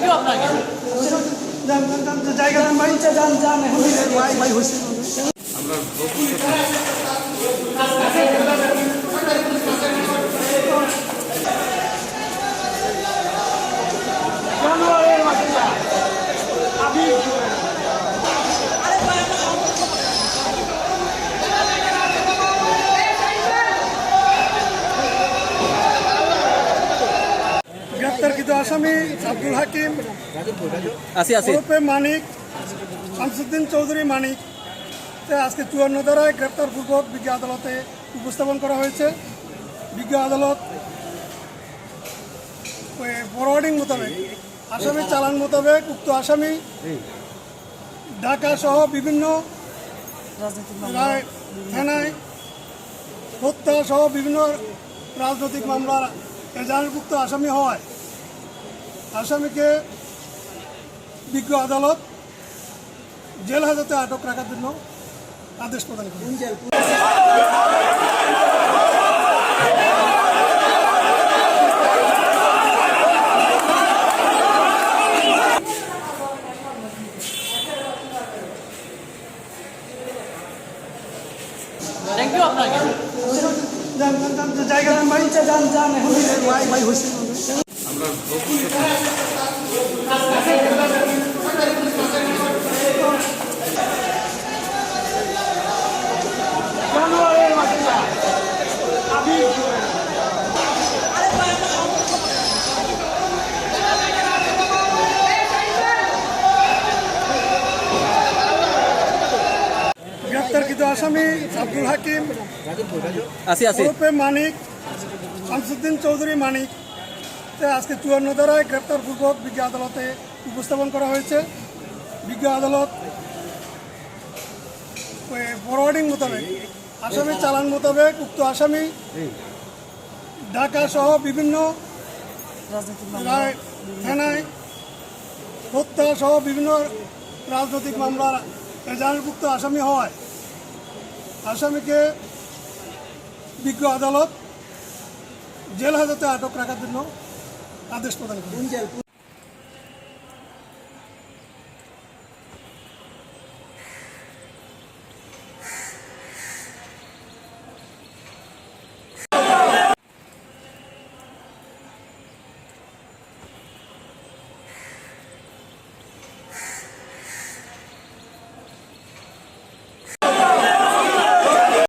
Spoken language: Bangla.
থ্যাংক ইউ আপনাকে যান যান যান জায়গা দেন ভাই যান যান এখন ভাই ভাই হয়েছে গ্রেপ্তারকৃত আসামি আব্দুল হাকিম ওরফে মানিক শামসুদ্দিন চৌধুরী মানিক। আজকে চুয়ান্ন ধারায় গ্রেপ্তারপূর্বক বিজ্ঞ আদালতে উপস্থাপন করা হয়েছে। বিজ্ঞ আদালত ফরওয়ার্ডিং মোতাবেক আসামি চালান মোতাবেক উক্ত আসামি ঢাকা সহ বিভিন্ন থানায় হত্যা সহ বিভিন্ন রাজনৈতিক মামলার এজাহারভুক্ত আসামি হওয়ায় আসামিকে বিজ্ঞ আদালত জেল হাজতে আটক রাখার জন্য আদেশ প্রদান করেন থ্যাংক ইউ আপনাকে জায়গা ভাই ভাই ভাই হয়েছে গ্রেপ্তারকৃত আসামি আব্দুল হাকিম আসি আসি। মানিক শামসুদ্দিন চৌধুরী মানিক। কে আজকে চুয়ান্ন ধারায় গ্রেপ্তারপূর্বক বিজ্ঞ আদালতে উপস্থাপন করা হয়েছে। বিজ্ঞ আদালত ফরওয়ার্ডিং মোতাবেক আসামি চালান মোতাবেক উক্ত আসামি ঢাকা সহ বিভিন্ন থানায় হত্যা সহ বিভিন্ন রাজনৈতিক মামলার এজাহারভুক্ত আসামি হওয়ায় আসামিকে বিজ্ঞ আদালত জেল হাজতে আটক রাখার জন্য আদেশ প্রদান করেন।